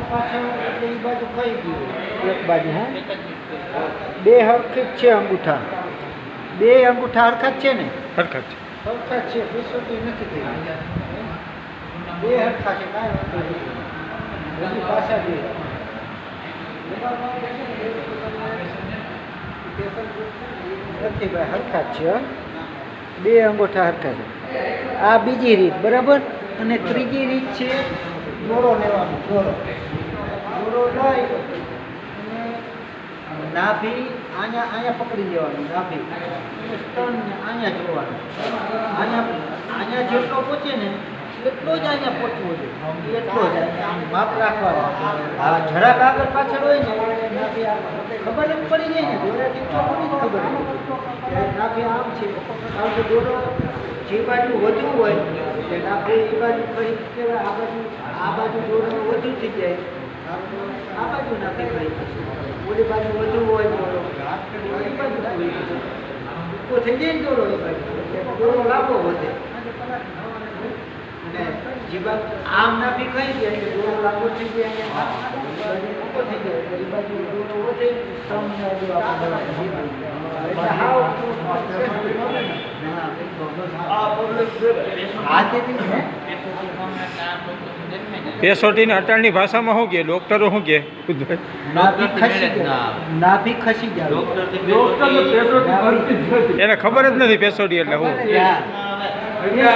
પાછળ એટલે એ બાજુ ખાઈ ગયું. એક બાજુ હા? બે હરખી જ છે અંગૂઠા. બે અંગૂઠા હરખા જ છે ને? હરખત છે. હરખા છે બેસોટી નથી થઈ. બે હરખા છે કાંઈ વાંધો નથી બધી પાછા બે. નથી ભાઈ હરખા જ છે હો. બે અંગૂઠા હરખા છે. આ બીજી રીત બરાબર? અને ત્રીજી રીત છે દોરો લેવાનો દોરો દોરો લઈ નાભી અહીંયા અહીંયા પકડી લેવાનું નાભી સ્તન અહીંયા જોવાનું. અહીંયા અહીંયા જેટલો પહોંચે ને એટલો જ અહીંયા પહોંચવો જોઈએ. એટલો માપ રાખવાનું. હા જરાક પાછળ હોય ને ખબર એમ પડી જાય ને. દોરાથી તો ખબર નાભી આમ છે. જે બાજુ વધુ હોય એટલે નાભી એ બાજુ ફરી કહેવાય આ બાજુ આ બાજુ જોડવાનું વધુ થઈ જાય આ બાજુ નાખી ભાઈ ઓલી બાજુ વધુ હોય દોરો એ બાજુ ઊભો થઈ જાય ને દોરો એ બાજુ. દોરો લાંબો વધે. અને જીવા આમ નાભી કઈ જાય એટલે દોરો લાંબો થઈ જાય ઊભો થઈ જાય એટલે એ બાજુ દોરો વધે. સ્તંભને એટલે હાવ જ ને. અટાણની ભાષામાં શું કે ડોક્ટરો શું કે નાભી ખસી જાય નાભી ખસી જાય એને ખબર જ નથી પેસોટી એટલે શું? હા.